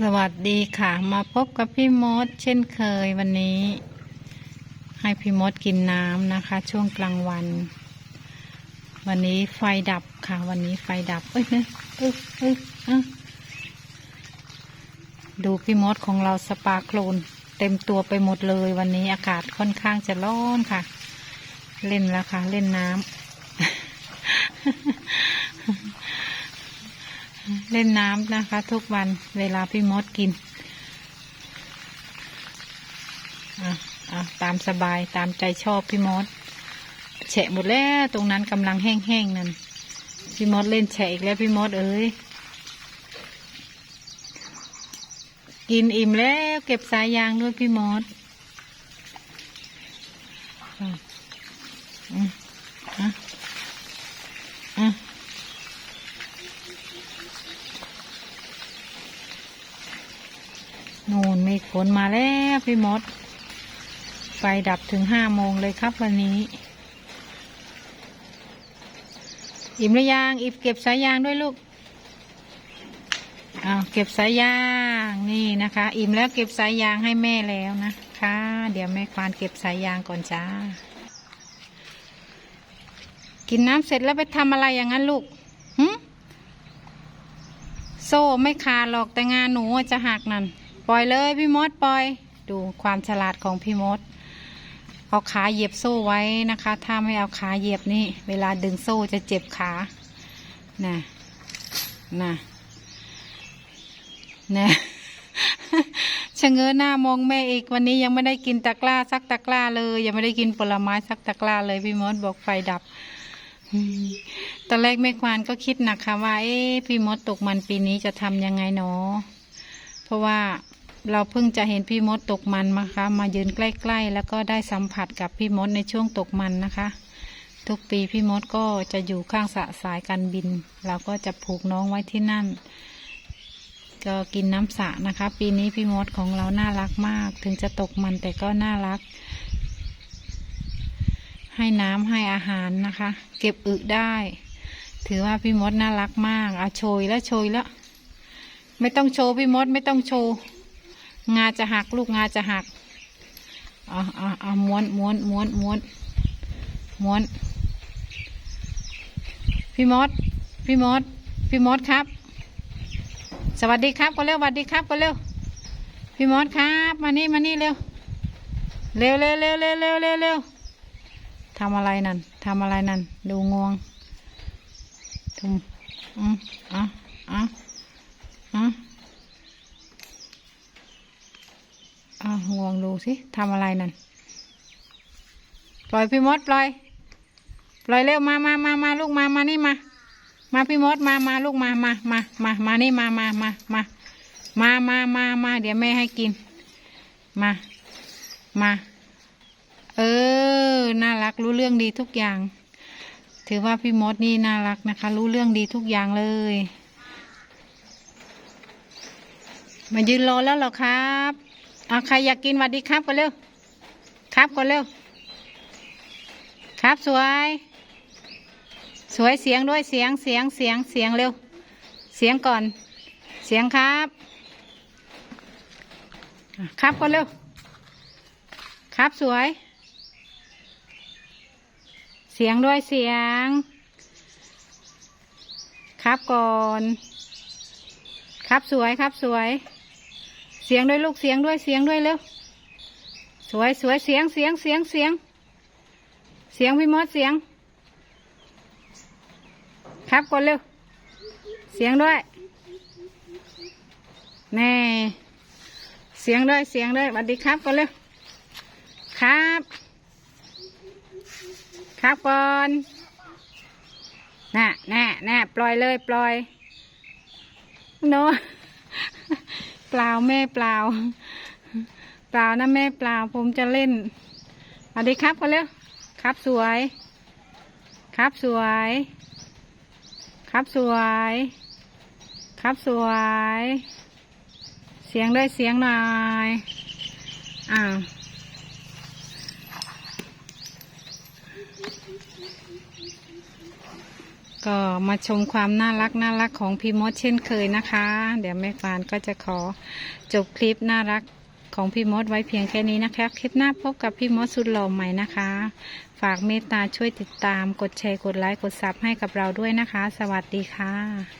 สวัสดีค่ะ มาพบกับพี่มด เช่นเคยวันนี้ ให้พี่มดกินน้ำนะคะ ช่วงกลางวัน วันนี้ไฟดับค่ะ วันนี้ไฟดับเอ้ยเอ้ยเอ้ยเอ้ยเอ้ยดูพี่มดของเราสปาโคลนเต็มตัวไปหมดเลยวันนี้อากาศค่อนข้างจะร้อนค่ะ เล่นแล้วค่ะ เล่นน้ำ เล่นน้ำนะคะ ทุกวันเวลาพี่มดกินอะอะตามสบายตามใจชอบพี่มดแฉะหมดแล้วตรงนั้นกำลังแห้งๆนั่นพี่มดเล่นแฉะอีกแล้วพี่มดเอ้ยกินอิ่มแล้วเก็บสายยางด้วยพี่มดอะอืมอะ นูนมีฝนมาแล้วพี่มด ไฟดับถึงห้าโมงเลยครับวันนี้ อิ่มหรือยังอิ่มเก็บสายยางด้วยลูกอ้าวเก็บสายยางนี่นะคะ อิ่มแล้วเก็บสายยางให้แม่แล้วนะคะ เดี๋ยวแม่ควานเก็บสายยางก่อนจ้า กินน้ำเสร็จแล้วไปทำอะไรอย่างนั้นลูกหึโซ่ไม่ขาดหรอกแต่งานหนูจะหักนั่น ปล่อยเลยพี่มดปล่อย ดูความฉลาดของพี่มด เอาขาเหยียบโซ่ไว้นะคะ ถ้าไม่เอาขาเหยียบนี่ เวลาดึงโซ่จะเจ็บขานะนะนะชะเง้อหน้ามองแม่อีกวันนี้ยังไม่ได้กินตะกร้าสักตะกร้าเลย ยังไม่ได้กินผลไม้สักตะกร้าเลยพี่มดบอกไฟดับตอนแรกแม่ควานก็คิดหนักค่ะว่า เอ๊ะพี่มดตกมันปีนี้จะทำยังไงเนาะเพราะว่า เราเพิ่งจะเห็นพี่มดตกมันมาคะ มายืนใกล้ๆ แล้วก็ได้สัมผัสกับพี่มดในช่วงตกมันนะคะ ทุกปีพี่มดก็จะอยู่ข้างสะสายการบิน เราก็จะผูกน้องไว้ที่นั่น ก็กินน้ำสระนะคะ ปีนี้พี่มดของเราน่ารักมาก ถึงจะตกมันแต่ก็น่ารัก ให้น้ำให้อาหารนะคะ เก็บอึได้ ถือว่าพี่มดน่ารักมากอาโชยแล้วโชยแล้ว ไม่ต้องโชว์พี่มดไม่ต้องโชว์ งาจะหักลูกงาจะหักเอาเอาเอาม้วนม้วนม้วนม้วนม้วน พี่มดพี่มดพี่มดครับ สวัสดีครับก็เร็วสวัสดีครับก็เร็วพี่มดครับ มานี่มานี่เร็วเร็วเร็วเร็วเร็วเร็วเร็วเร็วทำอะไรนั่นทำอะไรนั่น ดูงวงทุมอืมอะอะอะอะงวงดู สิทำอะไรนั่น ปล่อยพี่มดปล่อย ปล่อยเร็วมามามามาลูกมามานี่มา มาพี่มดมามาลูกมามามามามานี่มามามามามามามามาเดี๋ยวแม่ให้กิน มา มา เออ น่ารักรู้เรื่องดีทุกอย่าง ถือว่าพี่มดนี่น่ารักนะคะ รู้เรื่องดีทุกอย่างเลยมายืนรอแล้วหรอครับ เอาใครอยากกินหวัดดีครับก็เร็ว ครับก็เร็ว ครับสวย สวยเสียงด้วยเสียงเสียงเสียงเสียงเร็ว เสียงก่อน เสียงครับ ครับก็เร็ว ครับสวย เสียงด้วยเสียง ครับก่อน ครับสวยครับสวย เสียงด้วยลูกเสียงด้วยเสียงด้วยเร็วสวยสวยเสียงเสียงเสียงเสียง เสียงพี่มดเสียง ครับก่อนเร็ว เสียงด้วยแน่เสียงด้วยเสียงด้วยสวัสดีครับก่อนเร็วครับ ครับก่อนน่ะแน่แน่ปล่อยเลยปล่อยโนเปล่าแม่เปล่าเปล่านะแม่เปล่าผมจะเล่นสวัสดีครับกันเร็วครับสวย ครับสวย ครับสวย ครับสวย เสียงด้วยเสียงหน่อยอ่าว ก็มาชมความน่ารักน่ารักของพี่มดเช่นเคยนะคะ เดี๋ยวแม่ฟานก็จะขอจบคลิปน่ารักของพี่มดไว้เพียงแค่นี้นะคะ คลิปหน้าพบกับพี่มดสุดหล่อใหม่นะคะ ฝากเมตตาช่วยติดตามกดแชร์กดไลค์กดซับให้กับเราด้วยนะคะ สวัสดีค่ะ